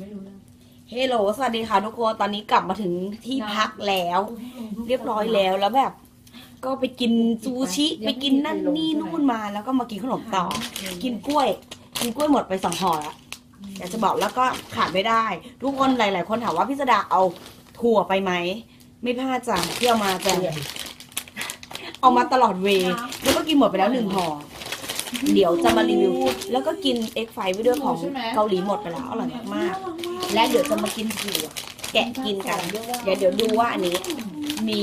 ไม่รู้เรื่องเฮลโหลสวัสดีค่ะทุกคน ตอนนี้กลับมาถึงที่พักแล้ว เรียบร้อยแล้วแล้วแบบ ก็ไปกินซูชิไปกินนั่นนี่นู่นมา แล้วก็มากินขนมต่อ กินกล้วย กินกล้วยหมดไปสองห่อแล้วอยากจะบอกแล้วก็ขาดไม่ได้ ทุกคนหลาย ๆ คนถามว่าพี่สดาเอาถั่วไปไหม ไม่พลาดจ้ะที่เอามาจะเอามาตลอดเวย์แล้วก็กินหมดไปแล้วหนึ่งห่อ เดี๋ยวจะมารีวิว แล้วก็กินเอ็กไฟไว้ด้วยของเกาหลีหมดไปแล้วอร่อยมากๆและเดี๋ยวจะมากินถั่วแกะกินกัน เดี๋ยวเดี๋ยวดูว่าอันนี้มี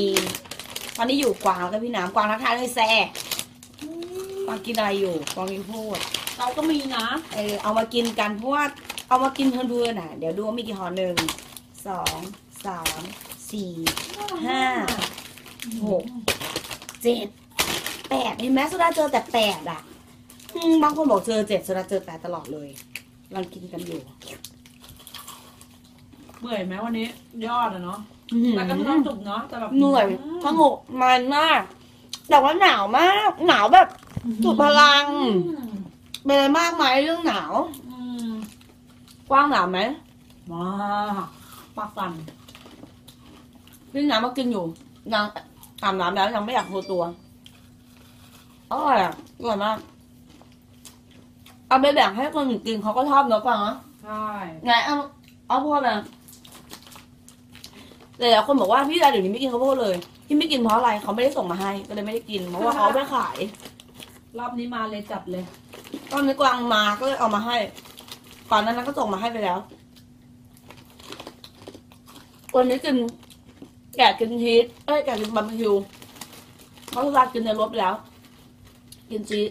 ตอนนี้อยู่กวางแล้วก็พี่น้ำกวางทักทายเลยแซ่กวางกินอะไรอยู่กวางกินพูดเราก็มีนะเออเอามากินกันเพราะว่าเอามากินเพลินๆน่ะ เดี๋ยวดูว่ามีกี่ห่อหนึ่งสองสามสี่ห้าหกเจ็ดแปดเห็นไหมสุดาเจอแต่แปดอะอืม บางคนบอกเจอเจ็ดสุดาเจอแปดตลอดเลยกำลังกินกันอยู่เบื่อไหมวันนี้ ยอดอะเนาะอื้อหือแต่ก็มีความสุขเนาะแต่แบบเหนื่อยสงบมันมาก แต่ว่าหนาวมาก หนาวแบบสุดพลังอืมเป็นอะไรมากไหมเรื่องหนาวอืมกว้างหนาวไหมมาปากสั่นพี่น้ำมากินอยู่นางอาบน้ำแล้วยังไม่อยากโทรตัวอร่อยอะอร่อยมาก เอาไปแบ่งให้คนอื่นกินเขาก็ชอบเนอะฟังนะใช่ไงเอาเอาพวกแบบแต่หลายคนบอกว่าพี่ดาเดี๋ยวนี้ไม่กินข้าวโพดเลย ที่ไม่กินเพราะอะไรเขาไม่ได้ส่งมาให้ ก็เลยไม่ได้กินเพราะว่าเขาไม่ขาย รอบนี้มาเลยจัดเลย ตอนนี้กวางมาก็เลยเอามาให้ก่อนหนานั้นก็ส่งมาให้ไปแล้ว วันนี้กินแกะกินชีสเอ้ยแกะกินบาร์บีคิวเขาลากินในรถไปแล้ว กินชีส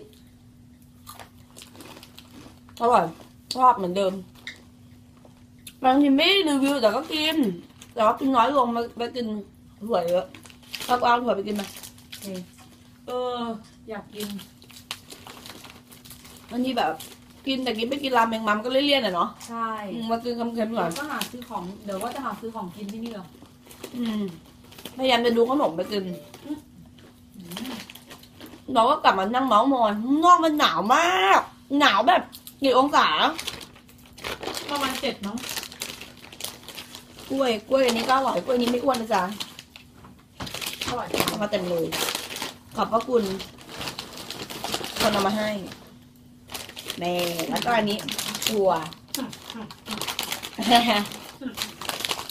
อร่อยชอบเหมือนเดิมบางทีไม่รีวิวแต่ก็กิน แต่ว่ากินน้อยลงมาไปกินถั่วเยอะถ้าก็เอาถั่วไปกินมาเออ อยากกินวันนี้แบบ กินแต่กินไม่กินราเมงมัมก็เลี่ยนๆอะเนาะใช่อืมมากินคำเค็มๆหน่อยเดี๋ยวก็หาซื้อของเดี๋ยวว่าจะหาซื้อของกินที่นี่เหรออืมพยายามจะดูขนมไปกินเราก็กลับมานั่งเมาส์มอยข้างนอกมันหนาวมาก หนาวแบบ กี่องศาประมาณเจ็ดเนาะกล้วยกล้วยอันนี้ก็อร่อยกล้วยนี้ไม่อ้วนนะจ๊ะอร่อยเอามาเต็มเลยขอบพระคุณคนเอามาให้แม่แล้วก็อันนี้ถั่ว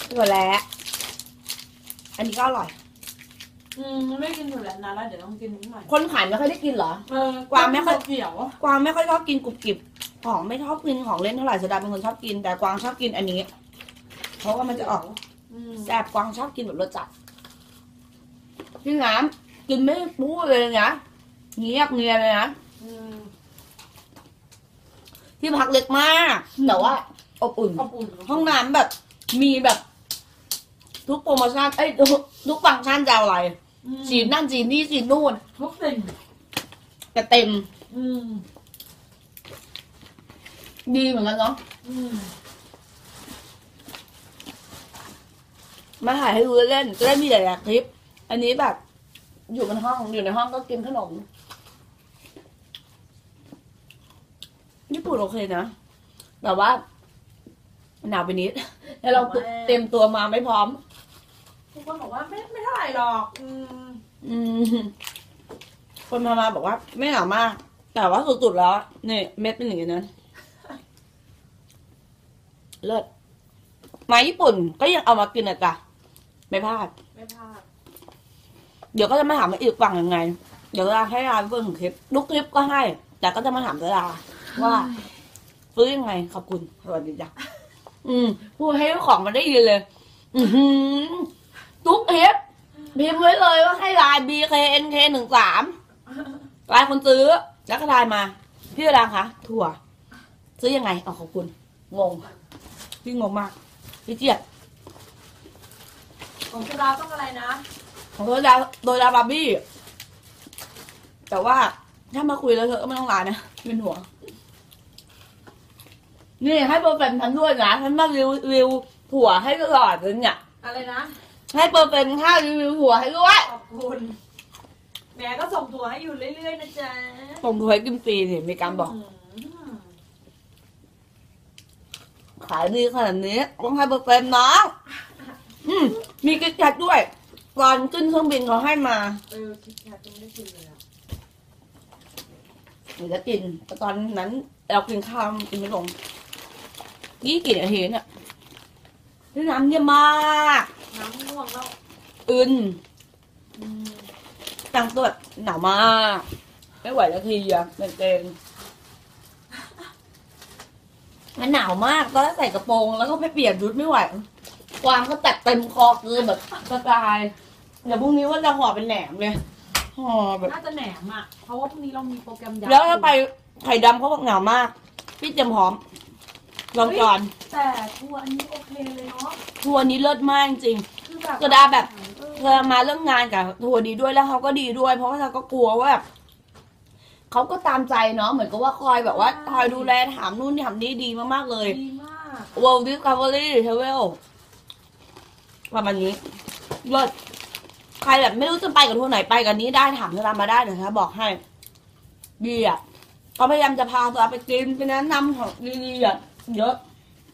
ถั่วแล้วอันนี้ก็อร่อย อืมไม่กินอยู่แล้วนะแล้วเดี๋ยวต้องกินนิดหน่อยคนขายไม่ค่อยได้กินเหรอ เออกวางไม่ค่อย เกี่ยวกวางไม่ค่อยชอบกินกรุบกริบของไม่ชอบกินของเล่นเท่าไหร่สดาเป็นคนชอบกิน แต่กวางชอบกินอันนี้ เพราะว่ามันจะออกอืมแซ่บกวางชอบกินแบบรสจัดพี่น้ำกินไม่พูดเลยนะเงียบเงียบเลยนะอืมที่พักเล็กมากแต่ว่า อบอุ่น ขอบอุ่นห้องน้ำแบบมีแบบ ทุกโปรโมชั่นเอ้ยทุกทุกฟังก์ชันจะเอาอะไร อืมสีนั่นสีนี่สีนู่นทุกสิ่งแต่เต็มอืมดีเหมือนกันเนาะอืมมาถ่ายให้ดูเล่นๆจะได้มีหลายๆคลิป อันนี้แบบ อยู่บนห้องอยู่ในห้องก็กินขนมญี่ปุ่นโอเคนะแต่ว่าหนาวไปนิด แล้วเราเต็มตัวมาไม่พร้อม ทุกคนบอกว่าไม่ไม่เท่าไหร่หรอก อืมอืมคนมามาบอกว่า ไม่หนาวมาก แต่ว่าสุดๆแล้วเนี่ยเม็ดเป็นอย่างนี้นะเลิศมาญี่ปุ่นก็ยังเอามากินอะจ้ะไม่พลาด ไม่พลาด เดี๋ยวก็จะมาถามว่าอีกฝั่งยังไง เดี๋ยวเราให้รานเพื่อนของคลิปทุกคลิปก็ให้ แต่ก็จะมาถามเวลาว่าซื้อยังไงขอบคุณสวัสดีจ้ะอืมพูดให้ของมันได้ยินเลย อือหือทุกคลิป พิมพ์ไว้เลยว่าให้ไลน์ BKNK หนึ่งสามไลน์คนซื้อ แล้วก็ไลน์มา พี่ดาคะถั่ว ซื้อยังไงเอาขอบคุณ งง พี่งงมาก พี่เจี๊ยบของสุดาต้องอะไรนะ ของโดยดาโดยดาบาร์บี้ แต่ว่าถ้ามาคุยแล้วเธอก็ไม่ต้องไลน์นะเป็นหัว นี่ให้เปอร์เฟนต์ทันด้วยนะฉันมารีวิวรีวิวถั่วให้ตลอดเลยเนี่ย อะไรนะ ให้เปอร์เฟนต์ค่ารีวิวถั่วให้ด้วยขอบคุณ แม่ก็ส่งตัวให้อยู่เรื่อยๆนะจ๊ะส่งถั่วให้กินฟรีนี่มีการบอกมขขายดีขนาดนี้ต้องให้เปอร์เซ็นต์น้องอืมมีกิ๊กแคทด้วยก่อนขึ้นเครื่องบินเขาให้มาเออคิดแคทยังไม่ได้กินเลยอะหนูจะกิน แต่ตอนนั้นเรากินข้าวกินไม่ลงยี่กี่นาทีเนี่ยนี่น้ำเยี่ยมมากน้ำ ง่วงแล้วอึนอืมตังตัวหนาวมาก ไม่ไหวแล้วทีอะเป็นเกงมันหนาวมากตอนแรกใส่กระโปรงแล้วก็ไปเปลี่ยนชุดไม่ไหว ความก็ตัดเต็มคอคือแบบกระจายเดี๋ยวพรุ่งนี้ว่าจะห่อเป็นแหนมเลยห่อแบบน่าจะแหนมอะ เพราะว่าพรุ่งนี้เรามีโปรแกรมยักษ์แล้วถ้าไปไข่ดำเขาบอกหนาวมาก พี่เตรียมพร้อมลองก่อนแต่ทัวร์อันนี้โอเคเลยเนาะทัวร์นี้เลิศมากจริงคือแบบ กระดาษแบบเออเธอมาเรื่องงานกับทัวร์ดีด้วยแล้วเขาก็ดีด้วย เพราะว่าเธอก็กลัวว่าแบบเขาก็ตามใจเนาะเหมือนกับว่าคอยแบบว่าคอยดูแลถามนู่นถามนี่ดีมากๆเลย ดีมาก World Discovery Travel ประมาณนี้เลิศใครแบบไม่รู้จะไปกับทัวร์ไหนไปกันนี้ได้ถามเธอตามมาได้เดี๋ยวเธอบอกให้ดีอะเขาพยายามจะพาตัวไปกินไปแนะนำของดีๆอะเยอะ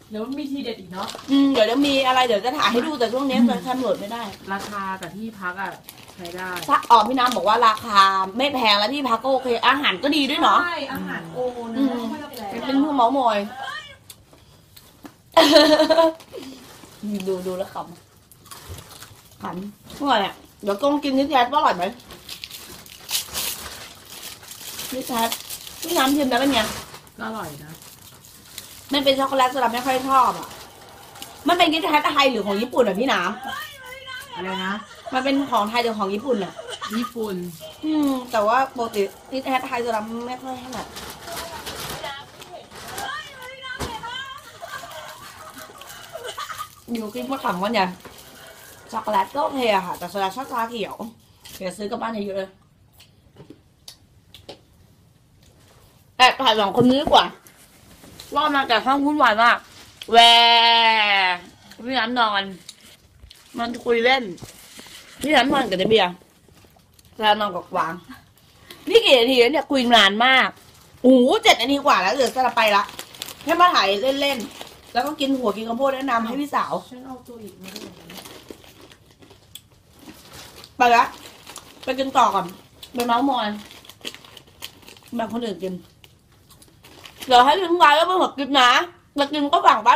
เดี๋ยวมีทีเด็ดอีกเนาะ อืมเดี๋ยวจะมีอะไรเดี๋ยวจะถ่ายให้ดูแต่ช่วงนี้มันทำโหลดไม่ได้ราคากับที่พักอะใช้ได้ถ้าอ๋อพี่น้ำบอกว่าราคาไม่แพงแล้วที่พักก็โอเค อาหารก็ดีด้วยเนาะ ใช่อาหารโอนะอืมไม่ต้องแปลเป็นเพื่อเมาส์มอย ดูดูแล้วขำขำอร่อยอะเดี๋ยวกงกินนิดแทสว่าอร่อยไหมนิดแทสพี่น้ำชิมแล้วเป็นไงก็อร่อยนะ มันเป็นช็อกโกแลตสลับไม่ค่อยชอบอะ มันเป็นนิดแทสไทยหรือของญี่ปุ่นอะพี่น้อะไรนะำมันเป็นของไทยหรือของญี่ปุ่นอะ ญี่ปุ่นอืม แต่ว่าปกตินิดแทสไทยสลับไม่ค่อยถนัดอยู่กินมะขามกันเนี่ยช็อกโกแลตก็โอเคอะค่ะ แต่โซดาชอบชาเขียวเดี๋ยวซื้อกลับบ้านเยอะๆเลยแอบถ่ายสองคนนี้ดีกว่า ว่ามาแต่ห้องวุ่นวายมากแหวพี่น้ำนอน มันคุยเล่น พี่น้ำนอนกับเดเบียร์แล้วนอนกับกวาง นี่กี่นาทีแล้วเนี่ยคุยนานมากโอ้โหเจ็ดนาทีกว่าแล้วเดี๋ยวจะไปละแค่มาถ่ายเล่นๆ แล้วก็กินหัวกินข้าวโพดแนะนำให้พี่สาว ฉันเอาตัวอีกมาด้วยไปละ ไปกินต่อก่อน ไปเมาส์มอยแบบคนอื่นกิน เดี๋ยวให้ถึงไว้แล้วไปหมดกินนะจะกินก็ฝั่งบ้